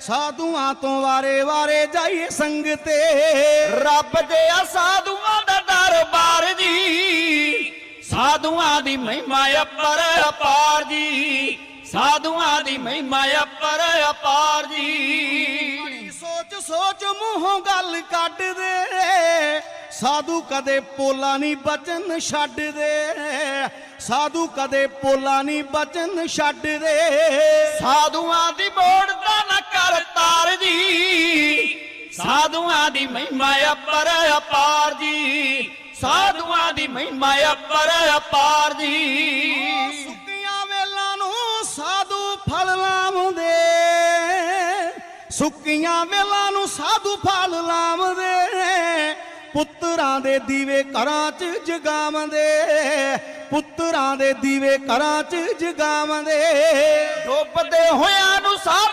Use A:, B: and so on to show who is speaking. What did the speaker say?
A: ਸਾਧੂਆਂ ਤੋਂ ਵਾਰੇ ਵਾਰੇ ਜਾਈਏ ਸੰਗ ਤੇ।
B: ਰੱਬ ਦੇ ਆ ਸਾਧੂਆਂ ਦਾ ਦਰਬਾਰ ਜੀ। ਸਾਧੂਆਂ ਦੀ ਮਹਿਮਾ ਅਪਰ ਅਪਾਰ ਜੀ। ਸਾਧੂਆਂ ਦੀ ਮਹਿਮਾ ਅਪਰ ਅਪਾਰ ਜੀ।
A: ਸੋਚ ਸੋਚ ਮੂੰਹੋਂ ਗੱਲ ਕੱਢ ਦੇ। ਸਾਧੂ ਕਦੇ ਪੋਲਾ ਨਹੀਂ ਬਚਨ ਛੱਡਦੇ ਸਾਧੂ ਕਦੇ ਪੋਲਾ ਨਹੀਂ ਬਚਨ ਛੱਡਦੇ।
B: ਸਾਧੂਆਂ ਦੀ ਮੋੜ ਦਾ ਨਾ ਕਰ ਤਾਰ ਜੀ। ਸਾਧੂਆਂ ਦੀ ਮਹਿਮਾ ਅਪਰ ਅਪਾਰ ਜੀ। ਸਾਧੂਆਂ ਦੀ ਮਹਿਮਾ ਅਪਰ ਅਪਾਰ ਜੀ।
A: ਸੁੱਕੀਆਂ ਵੇਲਾਂ ਨੂੰ ਸਾਧੂ ਫਲ ਲਾਉਂਦੇ। ਸੁੱਕੀਆਂ ਵੇਲਾਂ ਨੂੰ ਸਾਧੂ ਫਲ ਲਾਉਂਦੇ। ਪੁੱਤਰਾਂ ਦੇ ਦੀਵੇ ਘਰਾਂ 'ਚ ਜਗਾਉਂਦੇ ਪੁੱਤਰਾਂ ਦੇ ਦੀਵੇ ਘਰਾਂ 'ਚ ਜਗਾਉਂਦੇ
B: ਡੁੱਬਦੇ ਹੋਇਆਂ ਨੂੰ ਸਾਧੂ